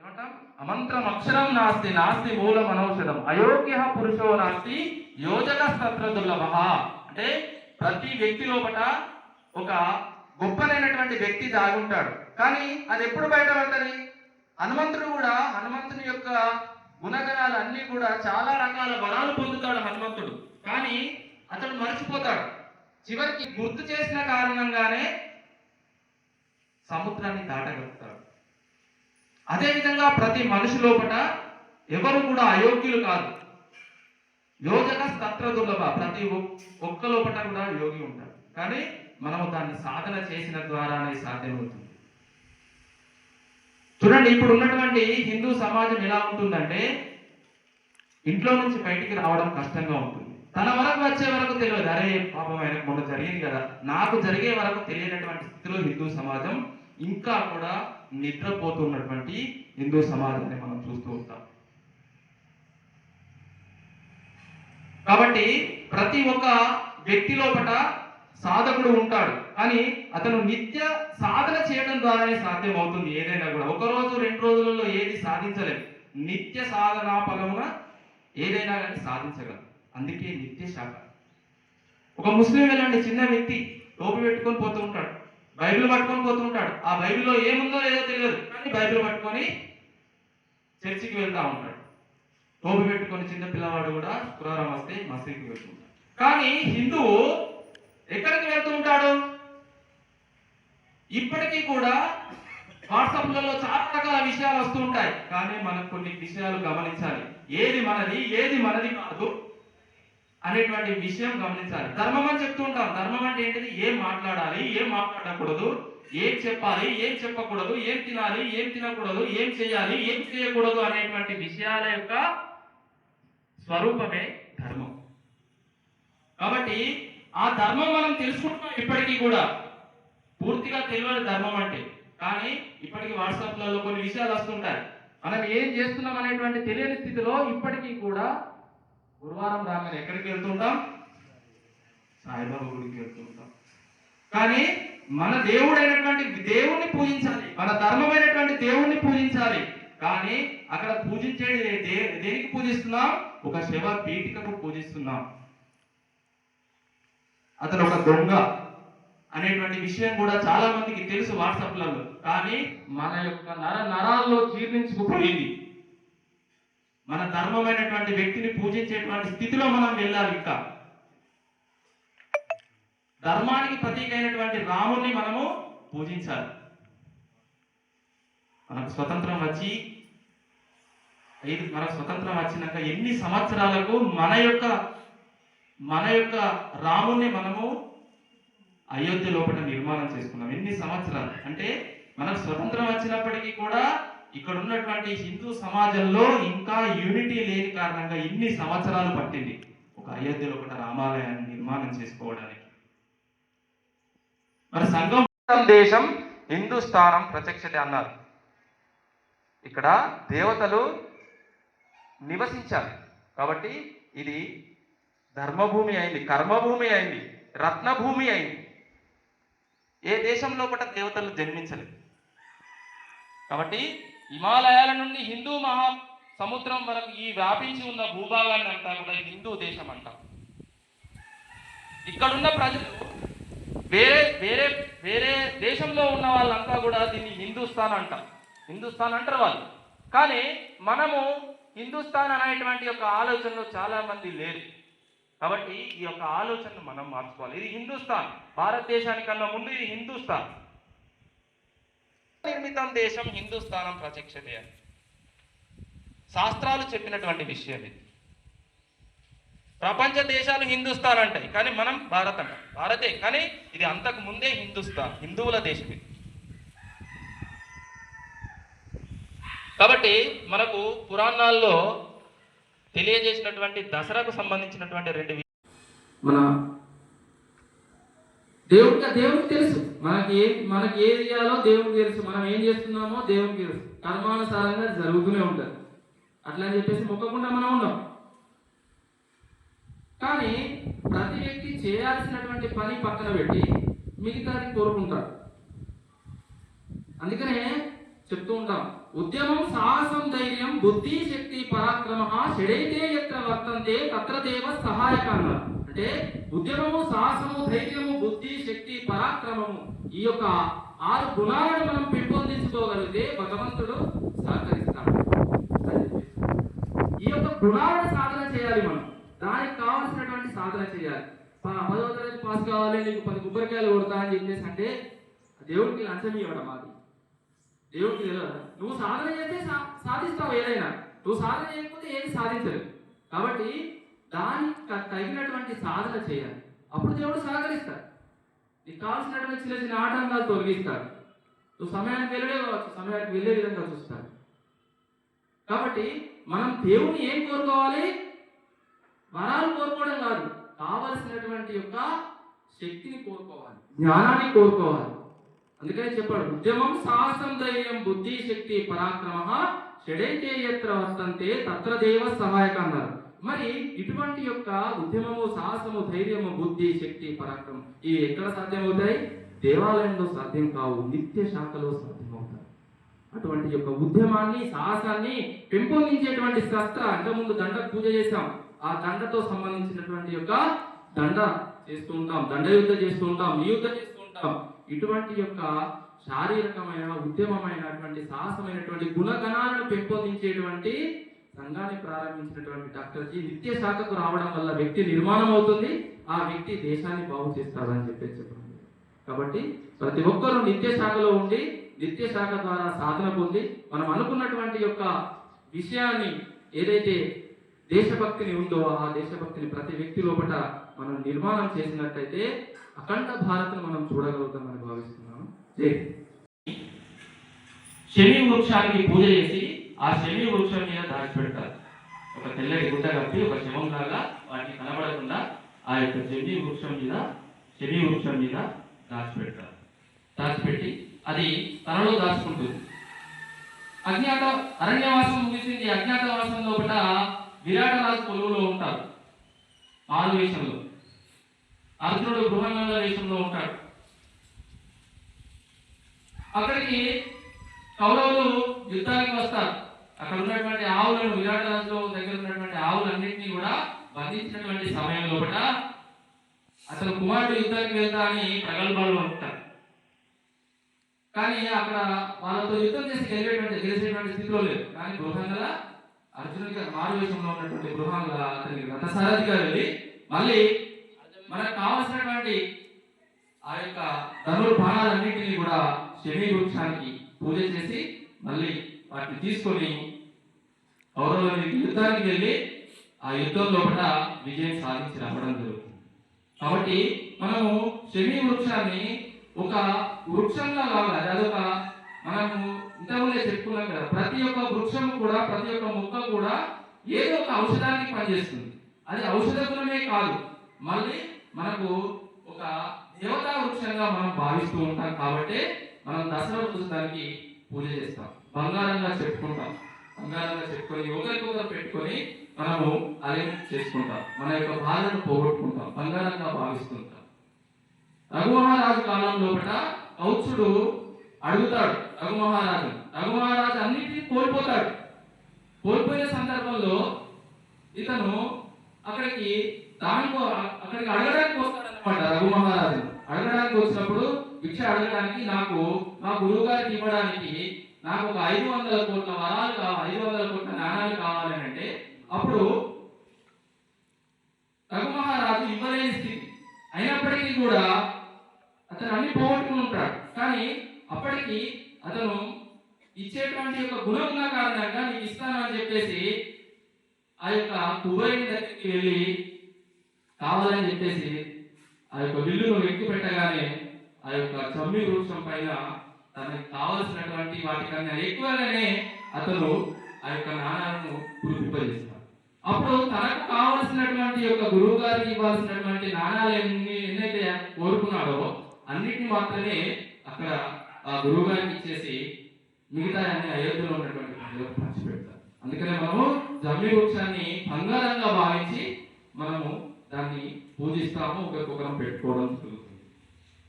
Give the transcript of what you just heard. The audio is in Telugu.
ఏమంటాం? అమంత్రం అక్షరం నాస్తి నాస్తి మూలం అనౌషధం అయోగ్య పురుషో నాస్తి యోజక సత్ర దుర్లభ అంటే ప్రతి వ్యక్తి లోపట ఒక గొప్పనైనటువంటి వ్యక్తి దాగుంటాడు కానీ అది ఎప్పుడు బయటపడుతుంది? హనుమంతుడు కూడా హనుమంతుని యొక్క గుణగణాలు అన్ని కూడా చాలా రకాల వరాలు పొందుతాడు హనుమంతుడు. కానీ అతడు మర్చిపోతాడు. చివరికి గుర్తు చేసిన కారణంగానే సముద్రాన్ని దాటగలుగుతాడు. అదేవిధంగా ప్రతి మనిషి లోపల ఎవరు కూడా అయోగ్యులు కాదు యోజక స్తత్ర దుర్లభ. ప్రతి ఒక్క లోపల కూడా యోగి ఉంటాడు. కానీ మనము దాన్ని సాధన చేసిన ద్వారానే సాధ్యమవుతుంది. చూడండి ఇప్పుడు ఉన్నటువంటి హిందూ సమాజం ఎలా ఉంటుందంటే ఇంట్లో నుంచి బయటికి రావడం కష్టంగా ఉంటుంది. తన వరకు వచ్చే వరకు తెలియదు. అరే పాపం ఆయనకు మొన్న జరిగింది కదా. నాకు జరిగే వరకు తెలియనటువంటి స్థితిలో హిందూ సమాజం ఇంకా కూడా నిద్రపోతున్నటువంటి హిందూ సమాజాన్ని మనం చూస్తూ ఉంటాం. కాబట్టి ప్రతి ఒక్క వ్యక్తి లోపల సాధకుడు ఉంటాడు. కానీ అతను నిత్య సాధన చేయడం ద్వారానే సాధ్యం అవుతుంది ఏదైనా కూడా. ఒక రోజు రెండు రోజులలో ఏది సాధించలేము నిత్య సాధనా పదమున ఏదైనా కానీ సాధించగలం. అందుకే నిత్య శాఖ ఒక ముస్లిం వెళ్ళండి చిన్న వ్యక్తి టోపి పెట్టుకొని పోతూ ఉంటాడు. బైబిల్ పట్టుకొని పోతూ ఉంటాడు ఆ బైబిల్లో ఏముందో ఏదో తెలియదు. కానీ బైబిల్ పట్టుకొని చర్చికి వెళ్తా ఉంటాడు. టోపీ పెట్టుకొని చిన్న పిల్లవాడు కూడా శుక్రవారం వస్తే మసీదుకి వెళ్తుంటాడు. కానీ హిందువు ఎక్కడికి వెళ్తూ ఉంటాడు ఇప్పటికీ కూడా వాట్సాప్లలో చాలా రకాల విషయాలు వస్తూ ఉంటాయి. కానీ మనకు కొన్ని విషయాలు గమనించాలి. ఏది మనది ఏది మనది కాదు. అనేటువంటి విషయం గమనించాలి. ధర్మం అని చెప్తూ ఉంటాం. ధర్మం అంటే ఏంటిది? ఏం మాట్లాడాలి? ఏం మాట్లాడకూడదు? ఏం చెప్పాలి? ఏం చెప్పకూడదు? ఏం తినాలి? ఏం తినకూడదు? ఏం చేయాలి? ఏం చేయకూడదు అనేటువంటి విషయాల యొక్క స్వరూపమే ధర్మం. కాబట్టి ఆ ధర్మం మనం తెలుసుకుంటున్నాం ఇప్పటికీ కూడా. పూర్తిగా తెలియని ధర్మం అంటే. కానీ ఇప్పటికీ వాట్సాప్లలో కొన్ని విషయాలు వస్తుంటాయి. మనం ఏం చేస్తున్నాం అనేటువంటి తెలియని స్థితిలో ఇప్పటికీ కూడా గురువారం రాగానే ఎక్కడికి వెళ్తుంటాం? సాయిబాబా గుడికి వెళ్తుంటాం. కానీ మన దేవుడైనటువంటి దేవుణ్ణి పూజించాలి. మన ధర్మమైనటువంటి దేవుణ్ణి పూజించాలి. కానీ అక్కడ పూజించేది దేనికి పూజిస్తున్నాం? ఒక శివ పీఠికకు పూజిస్తున్నాం. అతను ఒక దొంగ అనేటువంటి విషయం కూడా చాలా మందికి తెలుసు వాట్సాప్లలో. కానీ మన యొక్క నర నరాల్లో జీర్ణించుకుపోయింది. మన ధర్మమైనటువంటి వ్యక్తిని పూజించేటువంటి స్థితిలో మనం వెళ్ళాలి ఇంకా. ధర్మానికి ప్రతీక అయినటువంటి రాముణ్ణి మనము పూజించాలి. మనకు స్వతంత్రం వచ్చి ఐదు మన స్వతంత్రం వచ్చినాక ఎన్ని సంవత్సరాలకు మన యొక్క మన యొక్క రాముణ్ణి మనము అయోధ్య లోపల నిర్మాణం చేసుకున్నాం. ఎన్ని సంవత్సరాలు? అంటే మనకు స్వతంత్రం వచ్చినప్పటికీ కూడా ఇక్కడ ఉన్నటువంటి హిందూ సమాజంలో ఇంకా యూనిటీ లేని కారణంగా ఇన్ని సంవత్సరాలు పట్టింది. ఒక అయోధ్యలో లోపల రామాలయాన్ని నిర్మాణం చేసుకోవడానికి. మరి సంఘం దేశం హిందుస్థానం ప్రత్యక్షత అన్నారు. ఇక్కడ దేవతలు నివసించాలి. కాబట్టి ఇది ధర్మభూమి అయింది కర్మభూమి అయింది రత్నభూమి అయింది. ఏ దేశంలో కూడా దేవతలు జన్మించలేదు. కాబట్టి హిమాలయాల నుండి హిందూ మహా సముద్రం వరకు ఈ వ్యాపించి ఉన్న భూభాగాన్ని అంతా కూడా హిందూ దేశం అంటాం. ఇక్కడున్న ప్రజలు వేరే వేరే వేరే దేశంలో ఉన్న వాళ్ళంతా కూడా దీన్ని హిందుస్థాన్ అంటాం. హిందుస్థాన్ అంటారు వాళ్ళు. కానీ మనము హిందుస్థాన్ అనేటువంటి యొక్క ఆలోచనలో చాలా మంది లేరు. కాబట్టి ఈ యొక్క ఆలోచనను మనం మార్చుకోవాలి. ఇది హిందుస్థాన్. భారతదేశానికన్నా ముందు ఇది హిందుస్థాన్. నిర్మితం దేశం హిందుస్థానం ప్రత్యక్షతే అని. శాస్త్రాలు చెప్పినటువంటి విషయం ఇది. ప్రపంచ దేశాలు హిందుస్థాన్ అంటాయి కానీ మనం భారత్ అంటాం భారతే కానీ ఇది అంతకు ముందే హిందుస్థాన్ హిందువుల దేశం ఇది కాబట్టి మనకు పురాణాల్లో తెలియజేసినటువంటి దసరాకు సంబంధించినటువంటి రెండు మన దేవుడికి దేవుడికి తెలుసు. మనకి ఏ మనకి ఏది చేయాలో దేవుడికి తెలుసు. మనం ఏం చేస్తున్నామో దేవుడికి తెలుసు. కర్మానుసారంగా జరుగుతూనే ఉంటుంది. అట్లా అని చెప్పేసి మొక్కకుండా మనం ఉన్నాం కానీ ప్రతి వ్యక్తి చేయాల్సినటువంటి పని పక్కన పెట్టి మిగతాది కోరుకుంటాడు. అందుకనే చెప్తూ ఉంటాం. ఉద్యమం సాహసం ధైర్యం బుద్ధి శక్తి పరాక్రమ షడైతే ఎత్ర వర్తంతే తత్ర దేవ సహాయక అన్నారు అంటే ఉద్యమము సాహసము ధైర్యము బుద్ధి శక్తి పరాక్రమము ఈ యొక్క ఆరు గుణాలను మనం పెంపొందించుకోగలిగితే భగవంతుడు సహకరిస్తాడు. ఈ యొక్క గుణాలను సాధన చేయాలి మనం. దానికి కావాల్సినటువంటి సాధన చేయాలి. పదవ తరగతి పాస్ కావాలి నీకు పది కొబ్బరికాయలు కొడతా అని చెప్పేసి అంటే దేవుడికి లంచం ఇవ్వడం అది. దేవుడికి తెలియదు నువ్వు సాధన చేస్తే సా- సాధిస్తావు ఏదైనా. నువ్వు సాధన చేయకపోతే ఏది సాధించదు కాబట్టి దానికి తగినటువంటి సాధన చేయాలి. అప్పుడు దేవుడు సహకరిస్తాడు. నీకు కావాల్సినటువంటి చిన్న చిన్న ఆటంకాలు తొలగిస్తాడు. నువ్వు సమయానికి వెళ్ళడే కావచ్చు సమయానికి వెళ్ళే విధంగా చూస్తాడు. కాబట్టి మనం దేవుని ఏం కోరుకోవాలి? వరాలు కోరుకోవడం కాదు కావలసినటువంటి యొక్క శక్తిని కోరుకోవాలి జ్ఞానాన్ని కోరుకోవాలి. అందుకని చెప్పాడు ఉద్యమం సాహసం ధైర్యం బుద్ధి శక్తి పరాక్రమ షడైతే ఎత్ర వస్తంతే తత్ర దేవ సహాయక అన్నారు. మరి ఇటువంటి యొక్క ఉద్యమము సాహసము ధైర్యము బుద్ధి శక్తి పరాక్రమం ఇవి ఎక్కడ సాధ్యమవుతాయి? దేవాలయంలో సాధ్యం కావు నిత్య శాఖలో సాధ్యమవుతాయి. అటువంటి యొక్క ఉద్యమాన్ని సాహసాన్ని పెంపొందించేటువంటి శస్త్ర అంతకుముందు దండ పూజ చేశాం. ఆ దండతో సంబంధించినటువంటి యొక్క దండ చేస్తూ ఉంటాం దండ యుద్ధ చేస్తూ ఉంటాం యుద్ధ చేస్తూ ఉంటాం. ఇటువంటి యొక్క శారీరకమైన ఉద్యమమైనటువంటి సాహసమైనటువంటి గుణగణాలను పెంపొందించేటువంటి సంఘాన్ని ప్రారంభించినటువంటి డాక్టర్ జీ నిత్య శాఖకు రావడం వల్ల వ్యక్తి నిర్మాణం అవుతుంది ఆ వ్యక్తి దేశాన్ని బాగు చేస్తాడని చెప్పేసి చెప్పండి. కాబట్టి ప్రతి ఒక్కరూ నిత్య శాఖలో ఉండి నిత్య శాఖ ద్వారా సాధన పొంది మనం అనుకున్నటువంటి యొక్క విషయాన్ని ఏదైతే దేశభక్తిని ఉందో ఆ దేశభక్తిని ప్రతి వ్యక్తి లోపల మనం నిర్మాణం చేసినట్టయితే అఖండ భారత్ను మనం చూడగలుగుతామని భావిస్తున్నాను. శని వృక్షానికి పూజ చేసి ఆ శని వృక్షం మీద దాచిపెడతారు ఒక తెల్లటి గుడ్డ కప్పి ఒక శవం లాగా వాటిని కనబడకుండా ఆ యొక్క శని వృక్షం మీద శని వృక్షం మీద దాచిపెడతారు దాచిపెట్టి అది తనలో దాచుకుంటుంది. అజ్ఞాత అరణ్యవాసం ముగిసింది. అజ్ఞాతవాసం లోపల విరాటరాజు కొలువులో ఉంటారు ఆరు వేషంలో. అర్జునుడు గృహంగంగా వేషంలో ఉంటాడు. అక్కడికి కౌరవులు యుద్ధానికి వస్తారు. అక్కడ ఉన్నటువంటి ఆవులను విరాటంలో దగ్గర ఉన్నటువంటి ఆవులన్నింటినీ కూడా బంధించినటువంటి సమయం లోపల అతను కుమారుడు యుద్ధానికి వెళ్తా అని ప్రగల్భాలు ఉంటారు కానీ అక్కడ వాళ్ళతో యుద్ధం చేసి గెలిచేటువంటి గెలిచేటువంటి స్థితిలో లేదు కానీ గృహంగల అర్జునుడికి మారువేషంలో ఉన్నటువంటి గృహంగల అతనికి రథసారథిగా వెళ్ళి మళ్ళీ మనకు కావలసినటువంటి ఆ యొక్క ధనుర్బాణాలన్నింటినీ కూడా శని వృక్షానికి పూజ చేసి మళ్ళీ వాటిని తీసుకొని కౌరవుల యుద్ధానికి వెళ్ళి ఆ యుద్ధం లోపల విజయం సాధించి రావడం జరుగుతుంది. కాబట్టి మనము శని వృక్షాన్ని ఒక వృక్షంగా కావాలి అదొక మనము ఇంతకుముందే చెప్పుకున్నాం కదా ప్రతి ఒక్క వృక్షం కూడా ప్రతి ఒక్క మొక్క కూడా ఏదో ఒక ఔషధానికి పనిచేస్తుంది. అది ఔషధ గుణమే కాదు. మళ్ళీ మనకు ఒక దేవతా వృక్షంగా మనం భావిస్తూ ఉంటాం కాబట్టి మనం దసరా రోజు పూజ చేస్తాం. బంగారంగా చెప్పుకుంటాం. బంగారంగా చెప్పుకొని ఒకరికొకరు పెట్టుకొని మనము అలయం చేసుకుంటాం. మన యొక్క బాధను పోగొట్టుకుంటాం. బంగారంగా భావిస్తుంటాం. రఘుమహారాజు కాలం లోపల కౌచుడు అడుగుతాడు రఘుమహారాజు రఘుమహారాజు అన్నిటినీ కోల్పోతాడు. కోల్పోయిన సందర్భంలో ఇతను అక్కడికి దానికో అక్కడికి అడగడానికి వస్తాడనమాట రఘుమహారాజు అడగడానికి వచ్చినప్పుడు భిక్ష అడగడానికి నాకు మా గురువు గారికి ఇవ్వడానికి నాకు ఒక ఐదు వందల కోట్ల వరాలు కావాలి ఐదు వందల కోట్ల నాణాలు కావాలని అంటే అప్పుడు రఘుమహారాజు ఇవ్వలేని స్థితి. అయినప్పటికీ కూడా అతను అన్ని పోగొట్టుకుని ఉంటాడు. కానీ అప్పటికి అతను ఇచ్చేటువంటి యొక్క గుణం ఉన్న కారణంగా నీకు ఇస్తానని చెప్పేసి ఆ యొక్క కుబేరుని దగ్గరికి వెళ్ళి కావాలని చెప్పేసి ఆ యొక్క బిల్లును వెక్కి పెట్టగానే ఆ యొక్క చమ్మి వృక్షం పైన తనకు కావలసినటువంటి వాటికన్నా ఎక్కువగానే అతను ఆ యొక్క నాణాలను కురిపింపజేస్తాడు అప్పుడు తనకు కావలసినటువంటి యొక్క గురువు గారికి ఇవ్వాల్సినటువంటి నాణాలు ఎన్ని ఎన్నైతే కోరుకున్నాడో అన్నిటిని మాత్రమే అక్కడ ఆ గురువు గారికి ఇచ్చేసి మిగతా అన్ని అయోధ్యలో ఉన్నటువంటి ప్రజలకు పంచిపెడతారు అందుకనే మనము జమ్మి వృక్షాన్ని బంగారంగా భావించి మనము దాన్ని పూజిస్తాము ఒకరికొకరం పెట్టుకోవడం జరుగుతుంది.